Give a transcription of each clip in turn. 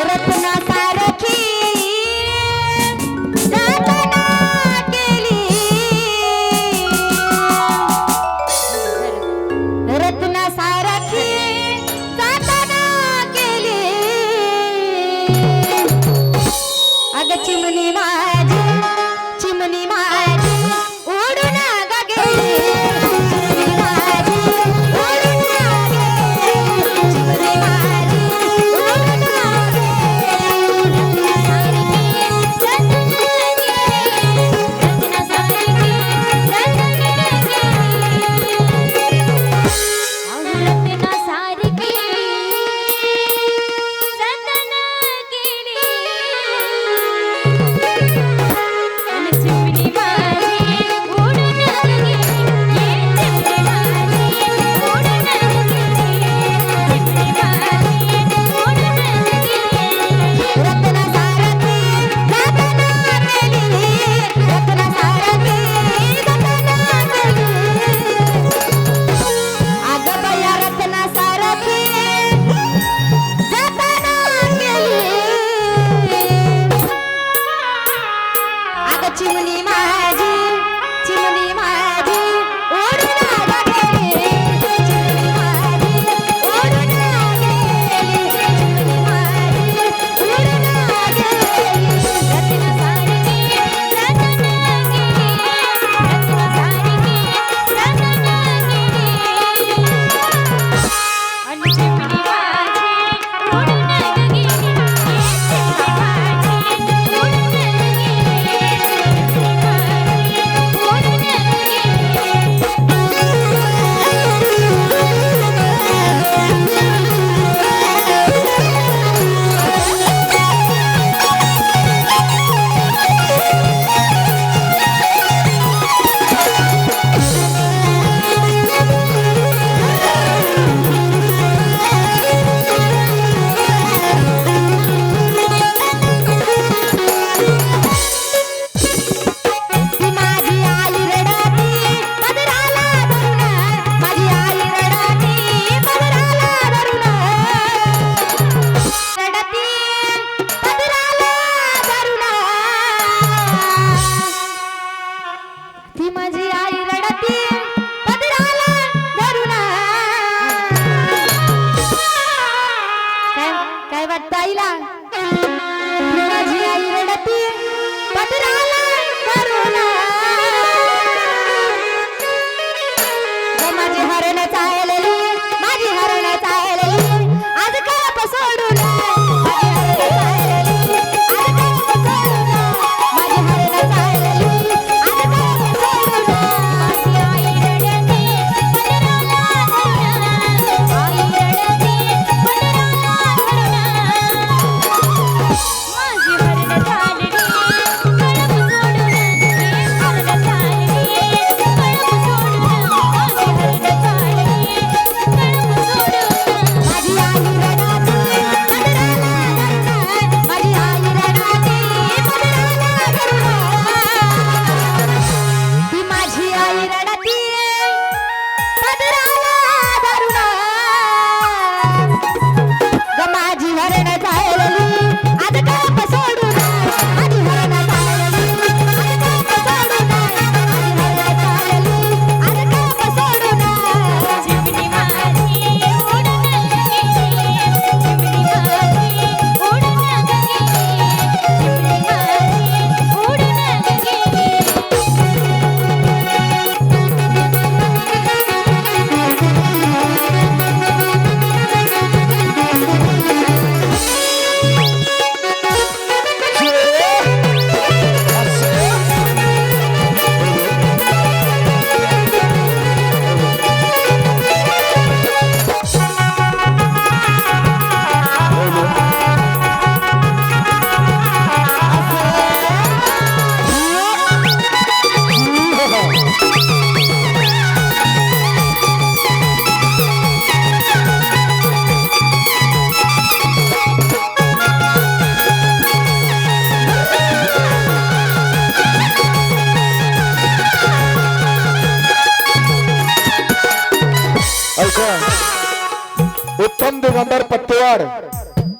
Agarra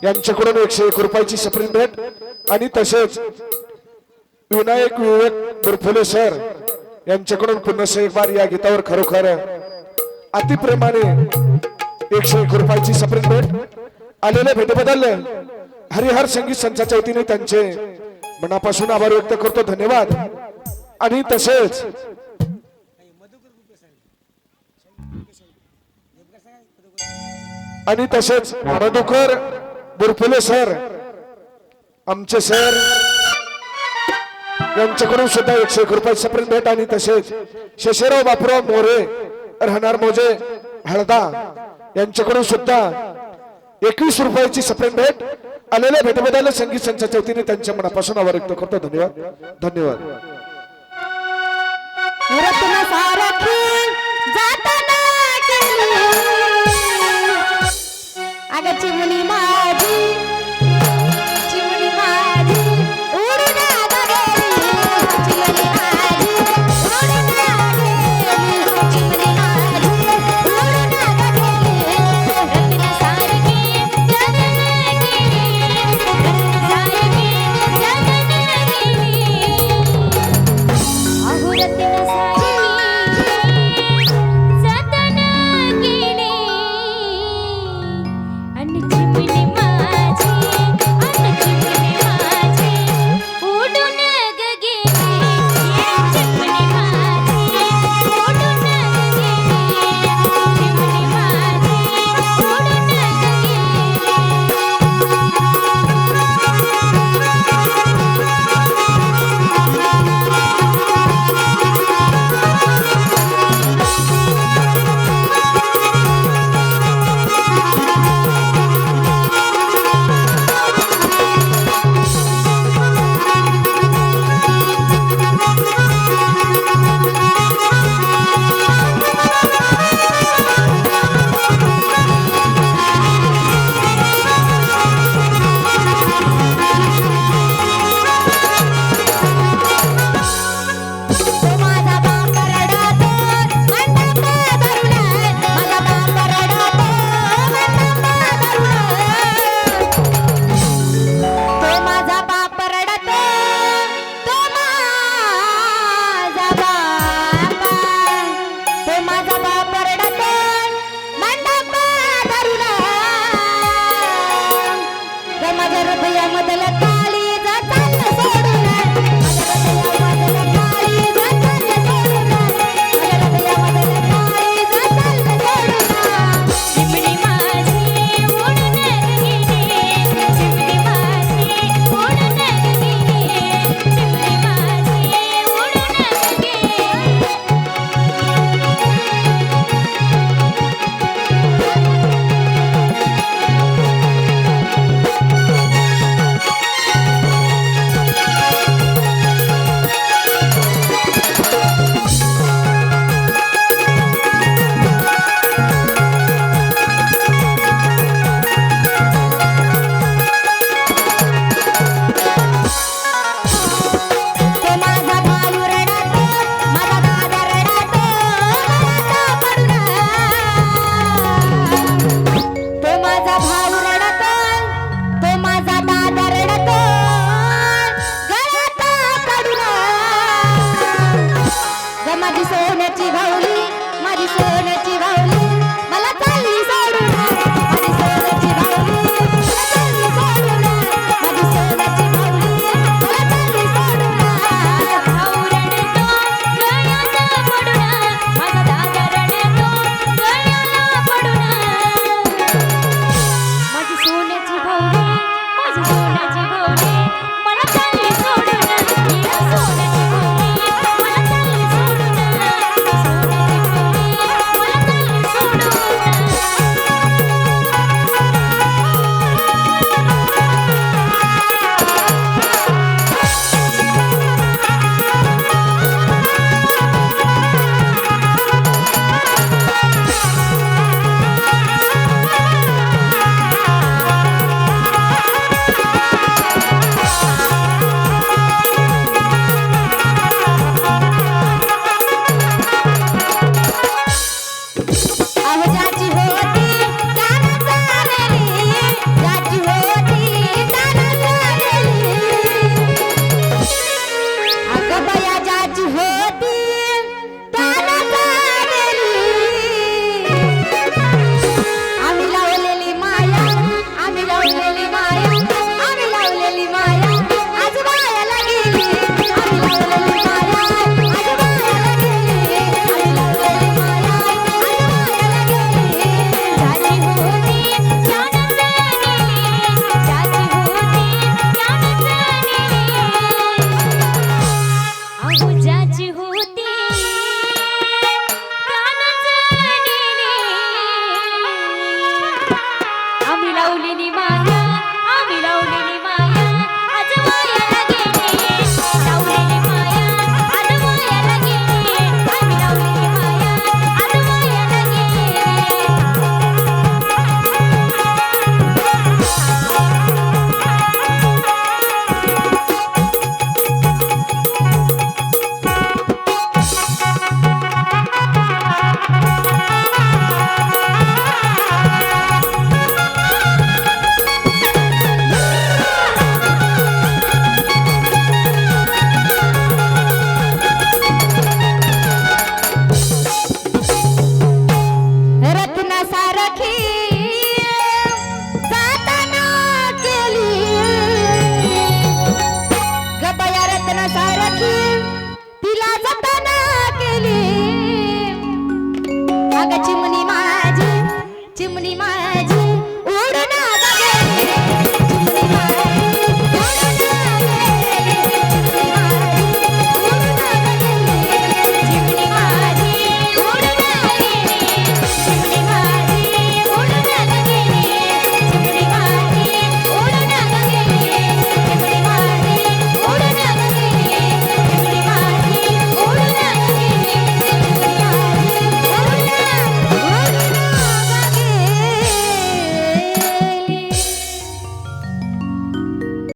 यांच्याकडून एकशे एक रुपयाची सप्रेम भेट. आणि तसेच विनायक विवेक बुरफुले सर यांच्याकडून पुन्हा एक बार या गीतावर खरोखर अतिप्रेमाने एकशे एक रुपयाची सप्रेम भेट. आलेल्या भेटीबद्दल हरिहर संगीत संचाच्या वतीने त्यांचे मनापासून आभार व्यक्त करतो. धन्यवाद. आणि तसेच आणि तसेच मधुकर बुरफुले सर. आमचे सर. यांच्याकडून सुद्धा एकशे एक रुपये सप्रेम भेट आणि तसेच शेषेराव बापूराव मोरे राहणार मोजे हळदा यांच्याकडून सुद्धा एकवीस रुपयाची सप्रेम भेट आलेल्या भेटबद्दल संगीत संचाच्या वतीने त्यांच्या मनापासून आभार व्यक्त करतो. धन्यवाद. धन्यवाद.